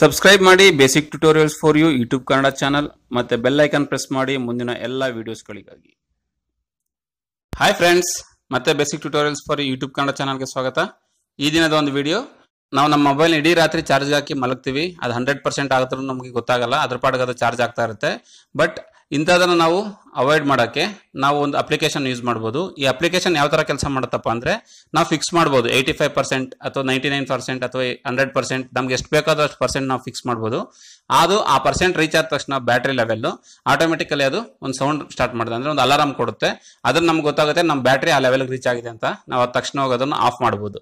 Subscribe ಮಾಡಿ basic tutorials for you YouTube Kannada channel ಮತ್ತೆ bell icon press ಮಾಡಿ ಮುಂದಿನ ಎಲ್ಲ ವಿಡಿಯೋಸ್ಗಳಿಗಾಗಿ ಹಾಯ್ ಫ್ರೆಂಡ್ಸ್ ಮತ್ತೆ basic tutorials for YouTube Kannada ಚಾನಲ್ಗೆ ಸ್ವಾಗತ. ಈ ದಿನದ ಒಂದು ವಿಡಿಯೋ ನಾವು ನಮ್ಮ ಮೊಬೈಲ್ ಇಡೀ ರಾತ್ರಿ ಚಾರ್ಜ್ ಹಾಕಿ ಮಲಗ್ತೀವಿ. ಅದು ಹಂಡ್ರೆಡ್ ಪರ್ಸೆಂಟ್ ಆಗುತ್ತೆ ನಮಗೆ ಗೊತ್ತಾಗಲ್ಲ, ಅದ್ರ ಪಾಡಿಗೆ ಅದು ಚಾರ್ಜ್ ಆಗ್ತಾ ಇರುತ್ತೆ. ಬಟ್ ಇಂಥದನ್ನ ನಾವು ಅವಾಯ್ಡ್ ಮಾಡೋಕ್ಕೆ ನಾವು ಒಂದು ಅಪ್ಲಿಕೇಶನ್ ಯೂಸ್ ಮಾಡ್ಬೋದು. ಈ ಅಪ್ಲಿಕೇಶನ್ ಯಾವ ಥರ ಕೆಲಸ ಮಾಡುತ್ತಪ್ಪ ಅಂದರೆ ನಾವು ಫಿಕ್ಸ್ ಮಾಡ್ಬೋದು. ಏಯ್ಟಿ ಫೈವ್ ಪರ್ಸೆಂಟ್ ಅಥವಾ ನೈಂಟಿ ನೈನ್ ಪರ್ಸೆಂಟ್ ಅಥವಾ ಹಂಡ್ರೆಡ್ ಪರ್ಸೆಂಟ್ ನಮ್ಗೆ ಎಷ್ಟು ಬೇಕಾದಷ್ಟು ಪರ್ಸೆಂಟ್ ನಾವು ಫಿಕ್ಸ್ ಮಾಡ್ಬೋದು. ಅದು ಆ ಪರ್ಸೆಂಟ್ ರೀಚ್ ಆದ ತಕ್ಷಣ ಬ್ಯಾಟ್ರಿ ಲೆವೆಲ್ಲು ಆಟೋಮೆಟಿಕಲಿ ಅದು ಒಂದು ಸೌಂಡ್ ಸ್ಟಾರ್ಟ್ ಮಾಡಿದೆ ಅಂದರೆ ಒಂದು ಅಲಾರಾಮ್ ಕೊಡುತ್ತೆ. ಅದನ್ನು ನಮ್ಗೆ ಗೊತ್ತಾಗುತ್ತೆ ನಮ್ಮ ಬ್ಯಾಟ್ರಿ ಆ ಲೆವೆಲ್ಗೆ ರೀಚ್ ಆಗಿದೆ ಅಂತ ನಾವು ಅದು ತಕ್ಷಣ ಹೋಗಿ ಅದನ್ನು ಆಫ್ ಮಾಡ್ಬೋದು.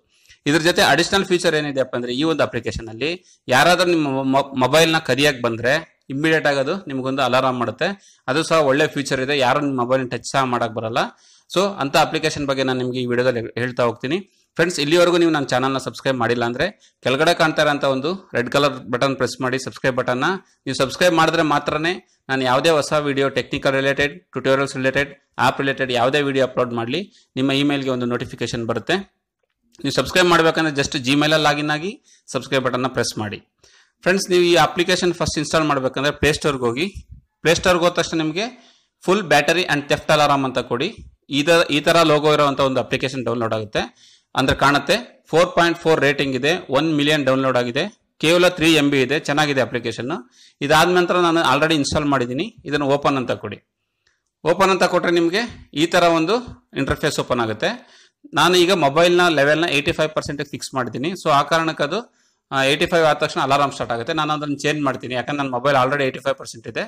ಇದ್ರ ಜೊತೆ ಅಡಿಷನಲ್ ಫೀಚರ್ ಏನಿದೆಯಪ್ಪ ಅಂದ್ರೆ ಈ ಒಂದು ಅಪ್ಲಿಕೇಶನ್ ಅಲ್ಲಿ ಯಾರಾದ್ರೂ ನಿಮ್ಮ ಮೊಬೈಲ್ನ ಬಂದರೆ ಬಂದ್ರೆ ಇಮಿಡಿಯೇಟ್ ಆಗೋದು ನಿಮಗೊಂದು ಅಲಾರಾಮ್ ಮಾಡುತ್ತೆ. ಅದು ಸಹ ಒಳ್ಳೆ ಫ್ಯೂಚರ್ ಇದೆ. ಯಾರು ನಿಮ್ಮ ಮೊಬೈಲ್ ಟಚ್ ಸಹ ಮಾಡಕ್ಕೆ ಬರಲ್ಲ. ಸೊ ಅಂತ ಅಪ್ಲಿಕೇಶನ್ ಬಗ್ಗೆ ನಾನು ನಿಮಗೆ ಈ ವಿಡಿಯೋದಲ್ಲಿ ಹೇಳ್ತಾ ಹೋಗ್ತೀನಿ. ಫ್ರೆಂಡ್ಸ್ ಇಲ್ಲಿವರೆಗೂ ನೀವು ನನ್ನ ಚಾನಲ್ನ ಸಬ್ಸ್ಕ್ರೈಬ್ ಮಾಡಿಲ್ಲ ಅಂದರೆ ಕೆಳಗಡೆ ಕಾಣ್ತಾ ಇರೋಂಥ ಒಂದು ರೆಡ್ ಕಲರ್ ಬಟನ್ ಪ್ರೆಸ್ ಮಾಡಿ ಸಬ್ಸ್ಕ್ರೈಬ್ ಬಟನ್ನ ನೀವು ಸಬ್ಸ್ಕ್ರೈಬ್ ಮಾಡಿದ್ರೆ ಮಾತ್ರನೇ ನಾನು ಯಾವುದೇ ಹೊಸ video technical related tutorials related app related ಯಾವುದೇ ವಿಡಿಯೋ ಅಪ್ಲೋಡ್ ಮಾಡಲಿ, ನಿಮ್ಮ ಇಮೇಲ್ಗೆ ಒಂದು ನೋಟಿಫಿಕೇಶನ್ ಬರುತ್ತೆ. ನೀವು ಸಬ್ಸ್ಕ್ರೈಬ್ ಮಾಡಬೇಕಂದ್ರೆ ಜಸ್ಟ್ ಜಿಮೇಲಲ್ಲಿ ಲಾಗಿನ್ ಆಗಿ ಸಬ್ಸ್ಕ್ರೈಬ್ ಬಟನ್ನ ಪ್ರೆಸ್ ಮಾಡಿ. ಫ್ರೆಂಡ್ಸ್ ನೀವು ಈ ಅಪ್ಲಿಕೇಶನ್ ಫಸ್ಟ್ ಇನ್ಸ್ಟಾಲ್ ಮಾಡಬೇಕಂದ್ರೆ ಪ್ಲೇಸ್ಟೋರ್ಗೆ ಹೋಗಿ. ಪ್ಲೇಸ್ಟೋರ್ಗೆ ಹೋದ ತಕ್ಷಣ ನಿಮಗೆ full battery and theft alarm ಅಂತ ಕೊಡಿ. ತರ, ಈ ಥರ ಲೋಗೋ ಇರೋವಂಥ ಒಂದು ಅಪ್ಲಿಕೇಶನ್ ಡೌನ್ಲೋಡ್ ಆಗುತ್ತೆ. ಅಂದರೆ ಕಾಣುತ್ತೆ ಫೋರ್ ಪಾಯಿಂಟ್ ಫೋರ್ ರೇಟಿಂಗ್ ಇದೆ ಒನ್ ಮಿಲಿಯನ್ ಡೌನ್ಲೋಡ್ ಆಗಿದೆ. ಕೇವಲ ತ್ರೀ ಎಂ ಬಿ ಇದೆ, ಚೆನ್ನಾಗಿದೆ ಅಪ್ಲಿಕೇಶನ್ ಇದಾದ ನಂತರ ನಾನು ಆಲ್ರೆಡಿ ಇನ್ಸ್ಟಾಲ್ ಮಾಡಿದ್ದೀನಿ. ಇದನ್ನು ಓಪನ್ ಅಂತ ಕೊಡಿ. ಓಪನ್ ಅಂತ ಕೊಟ್ಟರೆ ನಿಮಗೆ ಈ ಥರ ಒಂದು ಇಂಟರ್ಫೇಸ್ ಓಪನ್ ಆಗುತ್ತೆ. ನಾನು ಈಗ ಮೊಬೈಲ್ನ ಲೆವೆಲ್ನ ಏಯ್ಟಿ ಫೈವ್ ಪರ್ಸೆಂಟಿಗೆ ಫಿಕ್ಸ್ ಮಾಡಿದ್ದೀನಿ. ಸೊ ಆ ಕಾರಣಕ್ಕದು ಏಯ್ಟಿ ಫೈವ್ ಆದ ತಕ್ಷಣ ಅಲಾರಾಮ್ ಸ್ಟಾರ್ಟ್ ಆಗುತ್ತೆ. ನಾನು ಅದನ್ನು ಚೇಂಜ್ ಮಾಡ್ತೀನಿ. ಯಾಕಂದ್ರೆ ನನ್ನ mobile already eighty five percent ಇದೆ.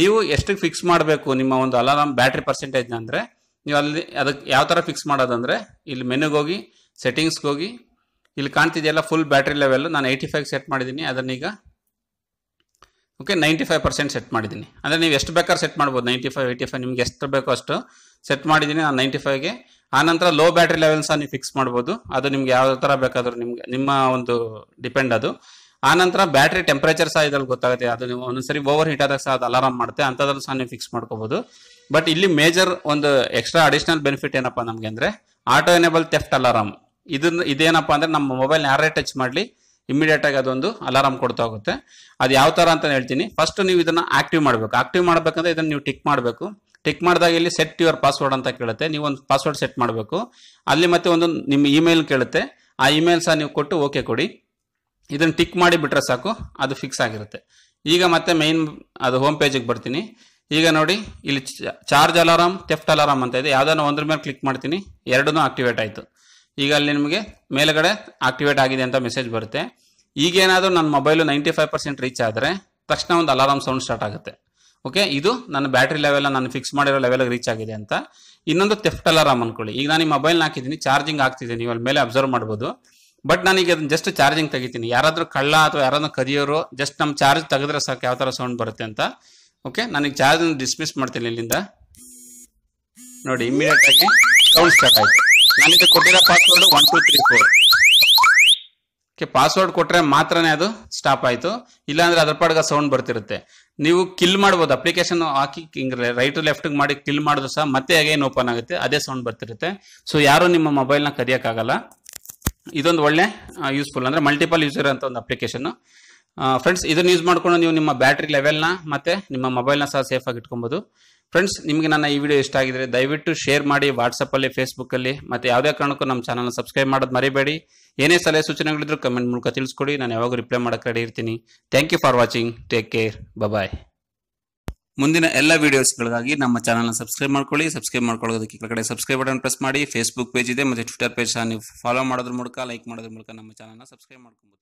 ನೀವು ಎಷ್ಟಕ್ಕೆ ಫಿಕ್ಸ್ ಮಾಡಬೇಕು ನಿಮ್ಮ ಒಂದು ಅಲಾರಾಮ್ ಬ್ಯಾಟ್ರಿ ಪರ್ಸೆಂಟೇಜ್ನ ಅಂದರೆ? ನೀವು ಅಲ್ಲಿ ಅದಕ್ಕೆ ಯಾವ ಥರ ಫಿಕ್ಸ್ ಮಾಡೋದಂದ್ರೆ, ಇಲ್ಲಿ ಮೆನುಗೆ ಹೋಗಿ ಸೆಟ್ಟಿಂಗ್ಸ್ಗೆ ಹೋಗಿ, ಇಲ್ಲಿ ಕಾಣ್ತಿದೆಯಲ್ಲ ಫುಲ್ ಬ್ಯಾಟ್ರಿ ಲೆವೆಲ್ ನಾನು ಏಯ್ಟಿ ಫೈವ್ ಸೆಟ್ ಮಾಡಿದ್ದೀನಿ. ಅದನ್ನೀಗ okay ninety five percent set ಮಾಡಿದ್ದೀನಿ. ಅಂದರೆ ನೀವು ಎಷ್ಟು ಬೇಕಾದ್ರೆ ಸೆಟ್ ಮಾಡ್ಬೋದು. ನೈಂಟಿ ಫೈವ್ ಏಯ್ಟಿ ಫೈವ್ ನಿಮ್ಗೆ ಎಷ್ಟು ಬೇಕೋ ಅಷ್ಟು ಸೆಟ್ ಮಾಡಿದ್ದೀನಿ. ನಾನು ನೈಂಟಿ ಫೈವ್ಗೆ ಆನಂತರ ಲೋ ಬ್ಯಾಟ್ರಿ ಲೆವೆಲ್ ಸಹ ನೀವು ಫಿಕ್ಸ್ ಮಾಡ್ಬೋದು. ಅದು ನಿಮ್ಗೆ ಯಾವ ತರ ಬೇಕಾದರೂ ನಿಮ್ಗೆ ನಿಮ್ಮ ಒಂದು ಡಿಪೆಂಡ್ ಅದು. ಆನಂತರ ಬ್ಯಾಟ್ರಿ ಟೆಂಪರೇಚರ್ ಸಹ ಇದ್ರಲ್ಲಿ ಗೊತ್ತಾಗುತ್ತೆ. ಅದು ನೀವು ಒಂದೊಂದ್ಸರಿ ಓವರ್ ಹೀಟ್ ಆದಾಗ ಸಹ ಅದು ಅಲಾರಾಮ್ ಮಾಡುತ್ತೆ. ಅಂಥದ್ರಲ್ಲಿ ಸಹ ನೀವು ಫಿಕ್ಸ್ ಮಾಡ್ಕೋಬಹುದು ಬಟ್ ಇಲ್ಲಿ ಮೇಜರ್ ಒಂದು ಎಕ್ಸ್ಟ್ರಾ ಅಡಿಷನಲ್ ಬೆನಿಫಿಟ್ ಏನಪ್ಪಾ ನಮಗೆ ಅಂದ್ರೆ ಆಟೋ ಎನೇಬಲ್ ಥೆಫ್ಟ್ ಅಲಾರಾಮ್ ಇದನ್ನ ಇದೇನಪ್ಪ ಅಂದ್ರೆ ನಮ್ಮ ಮೊಬೈಲ್ ಯಾರೇ ಟಚ್ ಮಾಡಲಿ ಇಮಿಡಿಯೇಟ್ ಆಗಿ ಅದೊಂದು ಅಲಾರಾಮ್ ಕೊಡ್ತಾ ಹೋಗುತ್ತೆ. ಅದು ಯಾವ ತರ ಅಂತ ಹೇಳ್ತೀನಿ. ಫಸ್ಟ್ ನೀವು ಇದನ್ನ ಆಕ್ಟಿವ್ ಮಾಡಬೇಕು. ಆಕ್ಟಿವ್ ಮಾಡಬೇಕಂದ್ರೆ ಇದನ್ನ ನೀವು ಟಿಕ್ ಮಾಡಬೇಕು. ಟಿಕ್ ಮಾಡಿದಾಗ ಇಲ್ಲಿ ಸೆಟ್ ಯುವರ್ ಪಾಸ್ವರ್ಡ್ ಅಂತ ಕೇಳುತ್ತೆ. ನೀವು ಒಂದು ಪಾಸ್ವರ್ಡ್ ಸೆಟ್ ಮಾಡಬೇಕು. ಅಲ್ಲಿ ಮತ್ತೆ ಒಂದು ನಿಮ್ಮ ಇಮೇಲ್ ಕೇಳುತ್ತೆ. ಆ ಇಮೇಲ್ ಸಹ ನೀವು ಕೊಟ್ಟು ಓಕೆ ಕೊಡಿ. ಇದನ್ನ ಟಿಕ್ ಮಾಡಿ ಬಿಟ್ರೆ ಸಾಕು, ಅದು ಫಿಕ್ಸ್ ಆಗಿರುತ್ತೆ. ಈಗ ಮತ್ತೆ ಮೈನ್ ಅದು ಹೋಮ್ ಪೇಜಿಗೆ ಬರ್ತೀನಿ. ಈಗ ನೋಡಿ, ಇಲ್ಲಿ ಚಾರ್ಜ್ ಅಲಾರಾಮ್ ಥೆಫ್ಟ್ ಅಲಾರಾಮ್ ಅಂತ ಇದೆ. ಯಾವ್ದಾನ ಒಂದ್ರ ಮೇಲೆ ಕ್ಲಿಕ್ ಮಾಡ್ತೀನಿ. ಎರಡೂ ಆಕ್ಟಿವೇಟ್ ಆಯಿತು. ಈಗ ಅಲ್ಲಿ ನಿಮಗೆ ಮೇಲುಗಡೆ ಆಕ್ಟಿವೇಟ್ ಆಗಿದೆ ಅಂತ ಮೆಸೇಜ್ ಬರುತ್ತೆ. ಈಗೇನಾದರೂ ನನ್ನ mobile ninety five percent reach ಆದರೆ ತಕ್ಷಣ ಒಂದು ಅಲಾರಾಮ್ ಸೌಂಡ್ ಸ್ಟಾರ್ಟ್ ಆಗುತ್ತೆ. ಓಕೆ ಇದು ನನ್ನ ಬ್ಯಾಟ್ರಿ ಲೆವೆಲ್ ನಾನು ಫಿಕ್ಸ್ ಮಾಡಿರೋ ಲೆವೆಲ್ ರೀಚ್ ಆಗಿದೆ ಅಂತ. ಇನ್ನೊಂದು ಥೆಫ್ಟ್ ಅಲಾರಾಮ್ ಅನ್ಕೊಳ್ಳಿ. ಈಗ ನಾನು ಈ ಮೊಬೈಲ್ ಹಾಕಿದ್ದೀನಿ ಚಾರ್ಜಿಂಗ್ ಆಗ್ತಿದೆ, ನೀವು ಅಲ್ಲಿ ಮೇಲೆ ಅಬ್ಸರ್ವ್ ಮಾಡ್ಬೋದು. ಬಟ್ ನಾನೀಗ ಅದನ್ನ ಜಸ್ಟ್ ಚಾರ್ಜಿಂಗ್ ತೆಗಿತೀನಿ. ಯಾರಾದರೂ ಕಳ್ಳ ಅಥವಾ ಯಾರಾದ್ರೂ ಕದಿಯೋರು ಜಸ್ಟ್ ನಮ್ಮ ಚಾರ್ಜ್ ತೆಗೆದ್ರೆ ಸಾಕು, ಯಾವ ತರ ಸೌಂಡ್ ಬರುತ್ತೆ ಅಂತ. ಓಕೆ ನನಗೆ ಚಾರ್ಜ್ ಡಿಸ್ಮಿಸ್ ಮಾಡ್ತೀನಿ ಇಲ್ಲಿಂದ. ನೋಡಿ ಇಮಿಡಿಯೇಟ್ ಆಗಿ ಸೌಂಡ್ ಸ್ಟಾರ್ಟ್ ಆಯ್ತು. ನನಗೆ ಕೊಟ್ಟಿರೋ password one two three four okay password ಕೊಟ್ರೆ ಮಾತ್ರನೇ ಅದು ಸ್ಟಾಪ್ ಆಯಿತು. ಇಲ್ಲಾಂದ್ರೆ ಅದ್ರ ಪಾಡ್ಗ ಸೌಂಡ್ ಬರ್ತಿರುತ್ತೆ. ನೀವು ಕಿಲ್ ಮಾಡ್ಬೋದು. ಅಪ್ಲಿಕೇಶನ್ ಹಾಕಿ ರೈಟ್ ಲೆಫ್ಟ್ ಮಾಡಿ ಕಿಲ್ ಮಾಡಿದ್ರು ಸಹ ಮತ್ತೆ ಅಗೇನ್ ಓಪನ್ ಆಗುತ್ತೆ. ಅದೇ ಸೌಂಡ್ ಬರ್ತಿರುತ್ತೆ. ಸೊ ಯಾರು ನಿಮ್ಮ ಮೊಬೈಲ್ನ ಕರಿಯೋಕ್ಕಾಗಲ್ಲ ಇದೊಂದು ಒಳ್ಳೆ ಯೂಸ್ಫುಲ್ ಅಂದ್ರೆ ಮಲ್ಟಿಪಲ್ ಯೂಸರ್ ಅಂತ ಒಂದು ಅಪ್ಲಿಕೇಶನ್ ಫ್ರೆಂಡ್ಸ್ ಇದನ್ನ ಯೂಸ್ ಮಾಡ್ಕೊಂಡು ನೀವು ನಿಮ್ಮ ಬ್ಯಾಟ್ರಿ ಲೆವೆಲ್ನ ಮತ್ತೆ ನಿಮ್ಮ ಮೊಬೈಲ್ನ ಸಹ ಸೇಫ್ ಆಗಿ ಇಟ್ಕೊಬಹುದು ಫ್ರೆಂಡ್ಸ್ ನಿಮಗೆ ನನ್ನ ಈ ವಿಡಿಯೋ ಇಷ್ಟ ಆಗಿದ್ರೆ ದಯವಿಟ್ಟು ಶೇರ್ ಮಾಡಿ ವಾಟ್ಸಪ್ಪಲ್ಲಿ ಫೇಸ್ಬುಕ್ಕಲ್ಲಿ ಮತ್ತೆ ಯಾವುದೇ ಕಾರಣಕ್ಕೂ ನಮ್ಮ ಚಾನಲ್ನ ಸಬ್ಸ್ಕ್ರೈಬ್ ಮಾಡೋದು ಮರಿಬೇಡಿ. ಏನೇ ಸಲಹೆ ಸೂಚನೆಗಳಿದ್ರು ಕಮೆಂಟ್ ಮೂಲಕ ತಿಳಿಸ್ಕೊಡಿ. ನಾನು ಯಾವಾಗ ರಿಪ್ಲೈ ಮಾಡೋಕೆ ರೆಡಿ ಇರ್ತೀನಿ. Thank you for watching take care bye ಮುಂದಿನ ಎಲ್ಲ ವಿಡಿಯೋಸ್ಗಳಿಗಾಗಿ ನಮ್ಮ ಚಾನಲ್ನ ಸಬ್ಸ್ಕ್ರೈಬ್ ಮಾಡ್ಕೊಳ್ಳಿ. ಸಬ್ಸ್ಕ್ರೈಬ್ ಮಾಡ್ಕೊಳ್ಳೋದಕ್ಕೆ ಕೆಳಗಡೆ ಸಬ್ಸ್ಕ್ರೈಬ್ ಬಟನ್ ಪ್ರೆಸ್ ಮಾಡಿ. ಫೇಸ್ಬುಕ್ ಪೇಜ್ ಇದೆ, ಮತ್ತು ಟ್ವಿಟರ್ ಪೇಜ್ ನೀವು ಫಾಲೋ ಮಾಡೋದ್ರ ಮೂಲಕ ಲೈಕ್ ಮಾಡೋದ್ರ ಮೂಲಕ ನಮ್ಮ ಚಾನಲ್ನ ಸಬ್ಸ್ಕ್ರೈಬ್ ಮಾಡ್ಕೊಬೋದು.